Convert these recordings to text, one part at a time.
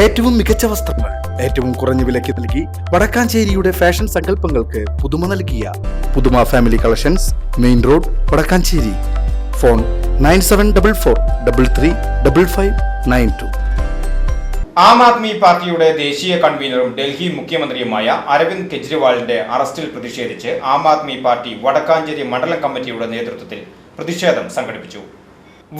ഏറ്റവും മികച്ച വസ്ത്രങ്ങൾ ഏറ്റവും കുറഞ്ഞ വിലയ്ക്ക് നൽകി വടക്കാഞ്ചേരിയുടെ ഫാഷൻ സങ്കല്പങ്ങൾക്ക് പുതുമ നൽകിയ Puthuma family collections main road Vadakkanchery. Phone nine seven double four double three double five nine two. Aam Aadmi പാർട്ടിയുടെ ദേശീയ കൺവീനറും ഡൽഹി മുഖ്യമന്ത്രിയുമായ അരവിന്ദ് കെജ്രിവാളിന്റെ അറസ്റ്റിൽ പ്രതിഷേധിച്ച് ആം ആദ്മി പാർട്ടി വടക്കാഞ്ചേരി മണ്ഡലം കമ്മിറ്റിയുടെ നേതൃത്വത്തിൽ പ്രതിഷേധം സംഘടിപ്പിച്ചു.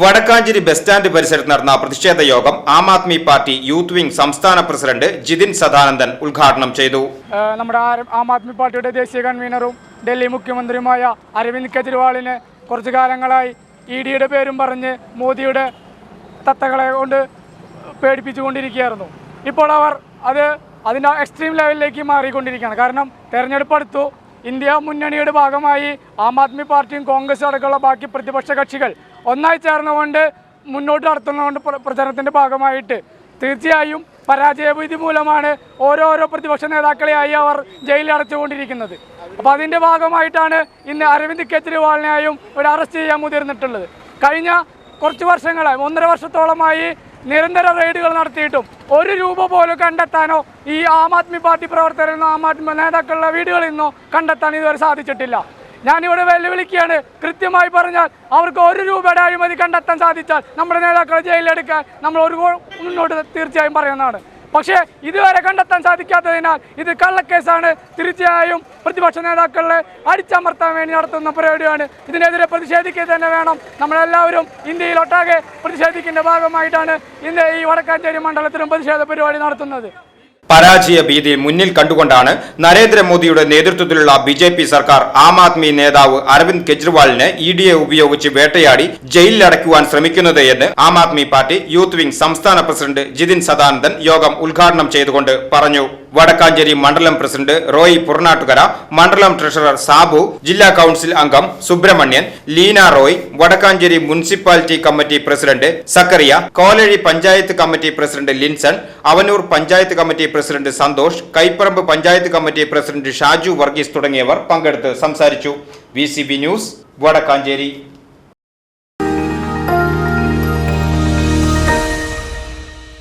വടക്കാഞ്ചേരി ബസ് സ്റ്റാൻഡ് പരിസരത്ത് നടന്ന പ്രതിഷേധ യോഗം Aam Aadmi Party youth wing സംസ്ഥാന പ്രസിഡന്റ് ജിതിൻ സദാനന്ദൻ ഉദ്ഘാടനം ചെയ്തു. നമ്മുടെ ആം ആദ്മി പാർട്ടിയുടെ ദേശീയ കൺവീനറും ഡൽഹി മുഖ്യമന്ത്രിയുമായ അരവിന്ദ് കെജ്രിവാളിന് കുറച്ചു കാലങ്ങളായി ഇ ഡിയുടെ പേരും പറഞ്ഞ് മോദിയുടെ തത്തകളെ കൊണ്ട് പേടിപ്പിച്ചുകൊണ്ടിരിക്കുകയായിരുന്നു. ഇപ്പോൾ അവർ അത് അതിന്റെ എക്സ്ട്രീം ലെവലിലേക്ക് മാറിക്കൊണ്ടിരിക്കുകയാണ്. കാരണം തെരഞ്ഞെടുപ്പ് അടുത്തു ഇന്ത്യ മുന്നണിയുടെ ഭാഗമായി ആം ആദ്മി പാർട്ടിയും കോൺഗ്രസും അടക്കമുള്ള ബാക്കി പ്രതിപക്ഷ കക്ഷികൾ ഒന്നായി ചേർന്നുകൊണ്ട് മുന്നോട്ട് നടത്തുന്നതുകൊണ്ട് പ്ര- പ്രചരണത്തിന്റെ ഭാഗമായിട്ട്. തീർച്ചയായും പരാജയഭീതി മൂലമാണ് ഓരോരോ പ്രതിപക്ഷ നേതാക്കളെയായി അവർ ജയിലിൽ അടച്ചുകൊണ്ടിരിക്കുന്നത്. അപ്പോൾ അതിന്റെ ഭാഗമായിട്ടാണ് ഇന്ന് അരവിന്ദ് കെജ്രിവാളിനെയും ഒരു അറസ്റ്റ് ചെയ്യാൻ മുതിർന്നിട്ടുള്ളത്. കഴിഞ്ഞ കുറച്ച് വർഷങ്ങളായി ഒന്നര വർഷത്തോളമായി നിരന്തര റെയ്ഡുകൾ നടത്തിയിട്ടും ഒരു രൂപ പോലും കണ്ടെത്താനോ ഈ ആം ആദ്മി പാർട്ടി പ്രവർത്തകരിൽ നിന്നോ ആം ആദ്മി നേതാക്കളുടെ വീടുകളിൽ നിന്നോ കണ്ടെത്താൻ ഇതുവരെ സാധിച്ചിട്ടില്ല. ഞാനിവിടെ വെല്ലുവിളിക്കുകയാണ്. കൃത്യമായി പറഞ്ഞാൽ അവർക്ക് ഒരു രൂപയുടെ അഴിമതി കണ്ടെത്താൻ സാധിച്ചാൽ നമ്മുടെ നേതാക്കളെ ജയിലിലെടുക്കാൻ നമ്മൾ ഒരു മുന്നോട്ട് തീർച്ചയായും പറയുന്നതാണ്. പക്ഷേ ഇതുവരെ കണ്ടെത്താൻ സാധിക്കാത്തതിനാൽ ഇത് കള്ളക്കേസാണ്. തീർച്ചയായും പ്രതിപക്ഷ നേതാക്കളെ അടിച്ചമർത്താൻ വേണ്ടി നടത്തുന്ന പരിപാടിയാണ്. ഇതിനെതിരെ പ്രതിഷേധിക്കുക തന്നെ വേണം. നമ്മളെല്ലാവരും ഇന്ത്യയിൽ ഒട്ടാകെ പ്രതിഷേധിക്കേണ്ട ഭാഗമായിട്ടാണ് ഇന്ന് ഈ വടക്കാഞ്ചേരി മണ്ഡലത്തിലും പ്രതിഷേധ പരിപാടി നടത്തുന്നത്. പരാജയ ഭീതി മുന്നിൽ കണ്ടുകൊണ്ടാണ് നരേന്ദ്രമോദിയുടെ നേതൃത്വത്തിലുള്ള ബി ജെ പി സർക്കാർ ആം ആദ്മി നേതാവ് അരവിന്ദ് കെജ്രിവാളിനെ ഇ ഡി എ ഉപയോഗിച്ച് വേട്ടയാടി ജയിലിലടയ്ക്കുവാൻ ശ്രമിക്കുന്നത് എന്ന് Aam Aadmi Party youth wing സംസ്ഥാന പ്രസിഡന്റ് ജിതിൻ സദാനന്ദൻ യോഗം ഉദ്ഘാടനം ചെയ്തുകൊണ്ട് പറഞ്ഞു. വടക്കാഞ്ചേരി മണ്ഡലം പ്രസിഡന്റ് റോയി പുറനാട്ടുകര മണ്ഡലം ട്രഷറർ സാബു ജില്ലാ കൌൺസിൽ അംഗം Subramanian Leena Roy Vadakkanchery municipality committee president Zacharia Kolazhy panchayat committee president Linson Avanoor panchayat committee president Santhosh Kaiparambu panchayat committee president Shaju Varghese തുടങ്ങിയവർ പങ്കെടുത്ത് സംസാരിച്ചു. V news Vadakkanchery.